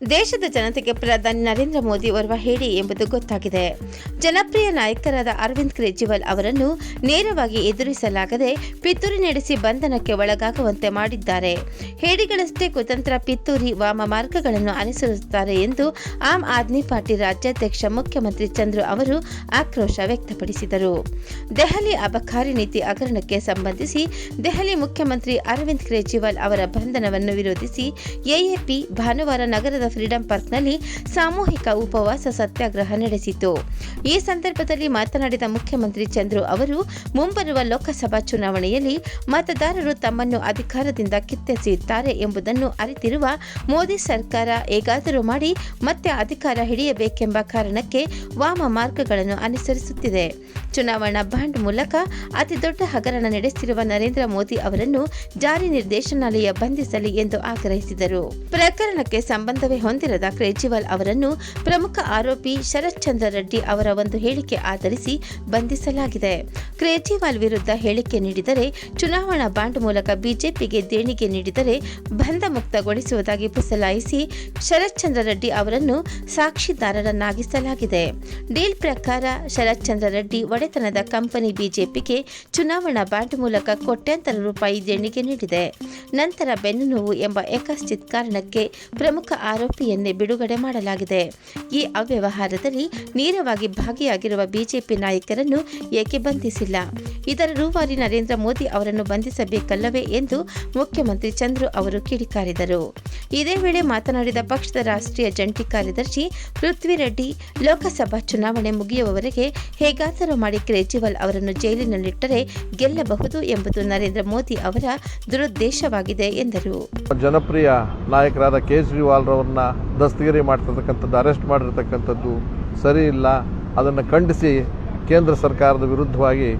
ದೇಶದ ಜನತೆಗೆ ಪ್ರಧಾನಿ ನರೇಂದ್ರ ಮೋದಿ ಓರ್ವ ಹೇಳಿ ಎಂಬುದು ಗೊತ್ತಾಗಿದೆ. ಜನಪ್ರಿಯ ನಾಯಕರಾದ ಅರವಿಂದ್ ಕೇಜ್ರಿವಾಲ್ ಅವರನ್ನು ನೇರವಾಗಿ ಎದುರಿಸಲಾಗದೆ ಪಿತೂರಿ ನಡೆಸಿ ಬಂಧನಕ್ಕೆ ಒಳಗಾಗುವಂತೆ ಮಾಡಿದ್ದಾರೆ. ಹೇಡಿಗಳಷ್ಟೇ ಕುತಂತ್ರ, ಪಿತೂರಿ, ವಾಮ ಮಾರ್ಗಗಳನ್ನು ಅನುಸರಿಸುತ್ತಾರೆ ಎಂದು ಆಮ್ ಆದ್ಮಿ ಪಾರ್ಟಿ ರಾಜ್ಯಾಧ್ಯಕ್ಷ ಮುಖ್ಯಮಂತ್ರಿ ಚಂದ್ರು ಅವರು ಆಕ್ರೋಶ ವ್ಯಕ್ತಪಡಿಸಿದರು. ದೆಹಲಿ ಅಬಕಾರಿ ನೀತಿ ಹಗರಣಕ್ಕೆ ಸಂಬಂಧಿಸಿ ದೆಹಲಿ ಮುಖ್ಯಮಂತ್ರಿ ಅರವಿಂದ್ ಕೇಜ್ರಿವಾಲ್ ಅವರ ಬಂಧನವನ್ನು ವಿರೋಧಿಸಿ ಎಎಪಿ ಭಾನುವಾರ ನಗರದ ಫ್ರೀಡಂ ಪಾರ್ಕ್ನಲ್ಲಿ ಸಾಮೂಹಿಕ ಉಪವಾಸ ಸತ್ಯಾಗ್ರಹ ನಡೆಸಿತು. ಈ ಸಂದರ್ಭದಲ್ಲಿ ಮಾತನಾಡಿದ ಮುಖ್ಯಮಂತ್ರಿ ಚಂದ್ರು ಅವರು, ಮುಂಬರುವ ಲೋಕಸಭಾ ಚುನಾವಣೆಯಲ್ಲಿ ಮತದಾರರು ತಮ್ಮನ್ನು ಅಧಿಕಾರದಿಂದ ಕಿತ್ತೆಸೆಯುತ್ತಾರೆ ಎಂಬುದನ್ನು ಅರಿತಿರುವ ಮೋದಿ ಸರ್ಕಾರ ಹೇಗಾದರೂ ಮಾಡಿ ಮತ್ತೆ ಅಧಿಕಾರ ಹಿಡಿಯಬೇಕೆಂಬ ಕಾರಣಕ್ಕೆ ವಾಮ ಮಾರ್ಗಗಳನ್ನು ಅನುಸರಿಸುತ್ತಿದೆ. ಚುನಾವಣಾ ಬಾಂಡ್ ಮೂಲಕ ಅತಿದೊಡ್ಡ ಹಗರಣ ನಡೆಸಿರುವ ನರೇಂದ್ರ ಮೋದಿ ಅವರನ್ನು ಜಾರಿ ನಿರ್ದೇಶನಾಲಯ ಬಂಧಿಸಲಿ ಎಂದು ಆಗ್ರಹಿಸಿದರು. ಪ್ರಕರಣಕ್ಕೆ ಸಂಬಂಧವೇ ಹೊಂದಿರದ ಕೇಜ್ರಿವಾಲ್ ಅವರನ್ನು ಪ್ರಮುಖ ಆರೋಪಿ ಶರತ್ ಚಂದ್ರ ರೆಡ್ಡಿ ಅವರ ಒಂದು ಹೇಳಿಕೆ ಆಧರಿಸಿ ಬಂಧಿಸಲಾಗಿದೆ. ಕೇಜ್ರಿವಾಲ್ ವಿರುದ್ಧ ಹೇಳಿಕೆ ನೀಡಿದರೆ ಚುನಾವಣಾ ಬಾಂಡ್ ಮೂಲಕ ಬಿಜೆಪಿಗೆ ದೇಣಿಗೆ ನೀಡಿದರೆ ಬಂಧ ಮುಕ್ತಗೊಳಿಸುವುದಾಗಿ ಪುಸಲಾಯಿಸಿ ಶರತ್ ಚಂದ್ರ ರೆಡ್ಡಿ ಅವರನ್ನು ಸಾಕ್ಷಿದಾರರನ್ನಾಗಿಸಲಾಗಿದೆ. ಡೀಲ್ ಪ್ರಕಾರ ಶರತ್ ಚಂದ್ರ ರೆಡ್ಡಿ ಒಡೆತನದ ಕಂಪನಿ ಬಿಜೆಪಿಗೆ ಚುನಾವಣಾ ಬಾಂಡ್ ಮೂಲಕ ಕೋಟ್ಯಾಂತರ ರೂಪಾಯಿ ದೇಣಿಗೆ ನೀಡಿದೆ. ನಂತರ ಬೆನ್ನು ನೋವು ಎಂಬ ಏಕಶ್ಚಿತ್ ಕಾರಣಕ್ಕೆ ಪ್ರಮುಖ ಆರೋಪಿಯನ್ನೇ ಬಿಡುಗಡೆ ಮಾಡಲಾಗಿದೆ. ಈ ಅವ್ಯವಹಾರದಲ್ಲಿ ನೇರವಾಗಿ ಭಾಗಿಯಾಗಿರುವ ಬಿಜೆಪಿ ನಾಯಕರನ್ನು ಏಕೆ ಬಂಧಿಸಿಲ್ಲ? ಇದರ ರೂವಾರಿ ನರೇಂದ್ರ ಮೋದಿ ಅವರನ್ನು ಬಂಧಿಸಬೇಕಲ್ಲವೇ ಎಂದು ಮುಖ್ಯಮಂತ್ರಿ ಚಂದ್ರು ಅವರು ಕಿಡಿಕಾರಿದರು. ಇದೇ ವೇಳೆ ಮಾತನಾಡಿದ ಪಕ್ಷದ ರಾಷ್ಟ್ರೀಯ ಜಂಟಿ ಕಾರ್ಯದರ್ಶಿ ಪೃಥ್ವಿ ರೆಡ್ಡಿ, ಲೋಕಸಭಾ ಚುನಾವಣೆ ಮುಗಿಯುವವರೆಗೆ ಹೇಗಾದರೂ ಮಾಡಿ ಕೇಜ್ರಿವಾಲ್ ಅವರನ್ನು ಜೈಲಿನಲ್ಲಿಟ್ಟರೆ ಗೆಲ್ಲಬಹುದು ಎಂಬುದು ನರೇಂದ್ರ ಮೋದಿ ಅವರ ದುರುದ್ದೇಶವಾಗಿದೆ ಎಂದರು. ಜನಪ್ರಿಯ ನಾಯಕರಾದ ಕೇಜ್ರಿವಾಲ್ರವ್ರನ್ನ ದಸ್ತಗಿರಿ ಮಾಡ್ತಿರ್ತಕ್ಕಂಥದ್ದು, ಅರೆಸ್ಟ್ ಮಾಡಿರ್ತಕ್ಕಂಥದ್ದು ಸರಿ ಇಲ್ಲ. ಅದನ್ನು ಖಂಡಿಸಿ ಕೇಂದ್ರ ಸರ್ಕಾರದ ವಿರುದ್ಧವಾಗಿ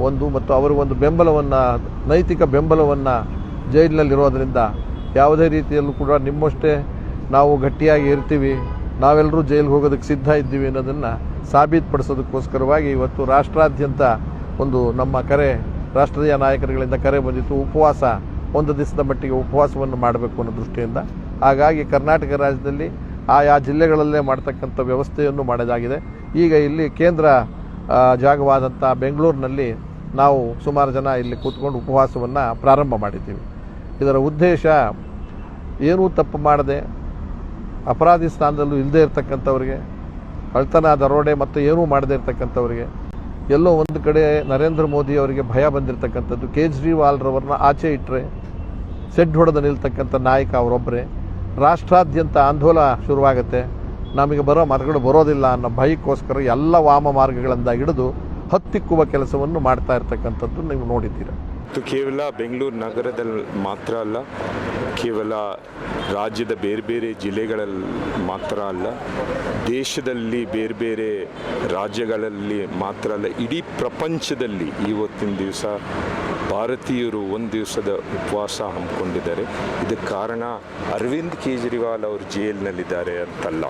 ಒಂದು ಮತ್ತು ಅವರಿಗೊಂದು ಬೆಂಬಲವನ್ನು, ನೈತಿಕ ಬೆಂಬಲವನ್ನು ಜೈಲಿನಲ್ಲಿರೋದರಿಂದ ಯಾವುದೇ ರೀತಿಯಲ್ಲೂ ಕೂಡ ನಿಮ್ಮಷ್ಟೇ ನಾವು ಗಟ್ಟಿಯಾಗಿ ಇರ್ತೀವಿ. ನಾವೆಲ್ಲರೂ ಜೈಲಿಗೆ ಹೋಗೋದಕ್ಕೆ ಸಿದ್ಧ ಇದ್ದೀವಿ ಅನ್ನೋದನ್ನು ಸಾಬೀತುಪಡಿಸೋದಕ್ಕೋಸ್ಕರವಾಗಿ ಇವತ್ತು ರಾಷ್ಟ್ರಾದ್ಯಂತ ಒಂದು ನಮ್ಮ ಕರೆ, ರಾಷ್ಟ್ರೀಯ ನಾಯಕರುಗಳಿಂದ ಕರೆ ಬಂದಿತ್ತು. ಉಪವಾಸ, ಒಂದು ದಿವಸದ ಮಟ್ಟಿಗೆ ಉಪವಾಸವನ್ನು ಮಾಡಬೇಕು ಅನ್ನೋ ದೃಷ್ಟಿಯಿಂದ. ಹಾಗಾಗಿ ಕರ್ನಾಟಕ ರಾಜ್ಯದಲ್ಲಿ ಆಯಾ ಜಿಲ್ಲೆಗಳಲ್ಲೇ ಮಾಡ್ತಕ್ಕಂಥ ವ್ಯವಸ್ಥೆಯನ್ನು ಮಾಡೋದಾಗಿದೆ. ಈಗ ಇಲ್ಲಿ ಕೇಂದ್ರ ಜಾಗವಾದಂಥ ಬೆಂಗಳೂರಿನಲ್ಲಿ ನಾವು ಸುಮಾರು ಜನ ಇಲ್ಲಿ ಕೂತ್ಕೊಂಡು ಉಪವಾಸವನ್ನು ಪ್ರಾರಂಭ ಮಾಡಿದ್ದೀವಿ. ಇದರ ಉದ್ದೇಶ ಏನೂ ತಪ್ಪು ಮಾಡದೆ ಅಪರಾಧಿ ಸ್ಥಾನದಲ್ಲೂ ಇಲ್ಲದೇ ಇರತಕ್ಕಂಥವ್ರಿಗೆ ಕಳ್ತನ ದರೋಡೆ ಮತ್ತು ಏನೂ ಮಾಡದೇ ಇರತಕ್ಕಂಥವ್ರಿಗೆ, ಎಲ್ಲೋ ಒಂದು ಕಡೆ ನರೇಂದ್ರ ಮೋದಿ ಅವರಿಗೆ ಭಯ ಬಂದಿರತಕ್ಕಂಥದ್ದು ಕೇಜ್ರಿವಾಲ್ರವ್ರನ್ನ ಆಚೆ ಇಟ್ಟರೆ ಸೆಡ್ ಹೊಡೆದು ನಿಲ್ತಕ್ಕಂಥ ನಾಯಕ ಅವರೊಬ್ಬರೇ ರಾಷ್ಟ್ರಾದ್ಯಂತ ಆಂದೋಲನ ಶುರುವಾಗುತ್ತೆ, ನಮಗೆ ಬರೋ ಮರಗಳು ಬರೋದಿಲ್ಲ ಅನ್ನೋ ಭಯಕ್ಕೋಸ್ಕರ ಎಲ್ಲ ವಾಮ ಮಾರ್ಗಗಳಿಂದ ಹಿಡಿದು ಹತ್ತಿಕ್ಕುವ ಕೆಲಸವನ್ನು ಮಾಡ್ತಾ ಇರ್ತಕ್ಕಂಥದ್ದು ನೀವು ನೋಡಿದ್ದೀರ. ಇದು ಕೇವಲ ಬೆಂಗಳೂರು ನಗರದಲ್ಲಿ ಮಾತ್ರ ಅಲ್ಲ, ಕೇವಲ ರಾಜ್ಯದ ಬೇರೆ ಬೇರೆ ಜಿಲ್ಲೆಗಳಲ್ಲಿ ಮಾತ್ರ ಅಲ್ಲ, ದೇಶದಲ್ಲಿ ಬೇರೆ ಬೇರೆ ರಾಜ್ಯಗಳಲ್ಲಿ ಮಾತ್ರ ಅಲ್ಲ, ಇಡೀ ಪ್ರಪಂಚದಲ್ಲಿ ಇವತ್ತಿನ ದಿವಸ ಭಾರತೀಯರು ಒಂದು ದಿವಸದ ಉಪವಾಸ ಹಮ್ಮಿಕೊಂಡಿದ್ದಾರೆ. ಇದಕ್ಕೆ ಕಾರಣ ಅರವಿಂದ್ ಕೇಜ್ರಿವಾಲ್ ಅವರು ಜೈಲಿನಲ್ಲಿದ್ದಾರೆ ಅಂತಲ್ಲ.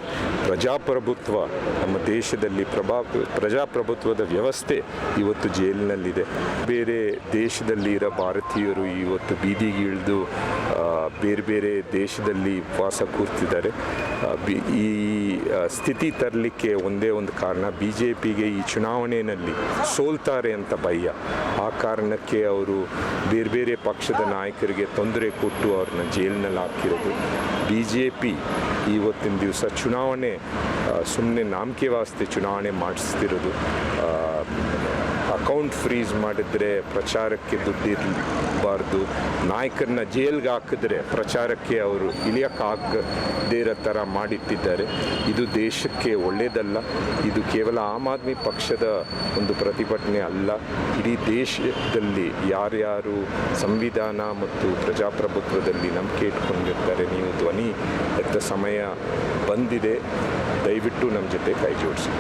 ಪ್ರಜಾಪ್ರಭುತ್ವ ನಮ್ಮ ದೇಶದಲ್ಲಿ ಪ್ರಭಾ, ಪ್ರಜಾಪ್ರಭುತ್ವದ ವ್ಯವಸ್ಥೆ ಇವತ್ತು ಜೈಲಿನಲ್ಲಿದೆ. ಬೇರೆ ದೇಶದಲ್ಲಿ ಇರೋ ಭಾರತೀಯರು ಇವತ್ತು ಬೀದಿಗೆ ಇಳಿದು ಬೇರೆ ಬೇರೆ ದೇಶದಲ್ಲಿ ವಾಸ ಕೂರ್ತಿದ್ದಾರೆ. ಈ ಸ್ಥಿತಿ ತರಲಿಕ್ಕೆ ಒಂದೇ ಒಂದು ಕಾರಣ ಬಿ ಜೆ ಪಿಗೆ ಈ ಚುನಾವಣೆಯಲ್ಲಿ ಸೋಲ್ತಾರೆ ಅಂತ ಭಯ. ಆ ಕಾರಣಕ್ಕೆ ಅವರು ಬೇರೆ ಬೇರೆ ಪಕ್ಷದ ನಾಯಕರಿಗೆ ತೊಂದರೆ ಕೊಟ್ಟು ಅವ್ರನ್ನ ಜೈಲಿನಲ್ಲಿ ಹಾಕಿರೋದು. ಬಿ ಜೆ ಪಿ ಇವತ್ತಿನ ದಿವಸ ಚುನಾವಣೆ ಸುಮ್ಮನೆ ನಾಮಕೆ ವಾಸ್ತೆ ಚುನಾವಣೆ ಮಾಡಿಸ್ತಿರೋದು. ಅಕೌಂಟ್ ಫ್ರೀಸ್ ಮಾಡಿದರೆ ಪ್ರಚಾರಕ್ಕೆ ದುಡ್ಡಿರಬಾರ್ದು. ನಾಯಕರನ್ನ ಜೈಲ್ಗೆ ಹಾಕಿದ್ರೆ ಪ್ರಚಾರಕ್ಕೆ ಅವರು ಇಳಿಯೋಕ್ಕಾಗದೇ ಇರೋ ಥರ ಮಾಡಿಟ್ಟಿದ್ದಾರೆ. ಇದು ದೇಶಕ್ಕೆ ಒಳ್ಳೆಯದಲ್ಲ ಇದು ಕೇವಲ ಆಮ್ ಆದ್ಮಿ ಪಕ್ಷದ ಒಂದು ಪ್ರತಿಭಟನೆ ಅಲ್ಲ. ಇಡೀ ದೇಶದಲ್ಲಿ ಯಾರ್ಯಾರು ಸಂವಿಧಾನ ಮತ್ತು ಪ್ರಜಾಪ್ರಭುತ್ವದಲ್ಲಿ ನಂಬಿಕೆ ಇಟ್ಕೊಂಡಿರ್ತಾರೆ, ನೀವು ಧ್ವನಿ ಎತ್ತ ಸಮಯ ಬಂದಿದೆ. ದಯವಿಟ್ಟು ನಮ್ಮ ಜೊತೆ ಕೈ ಜೋಡಿಸಿ.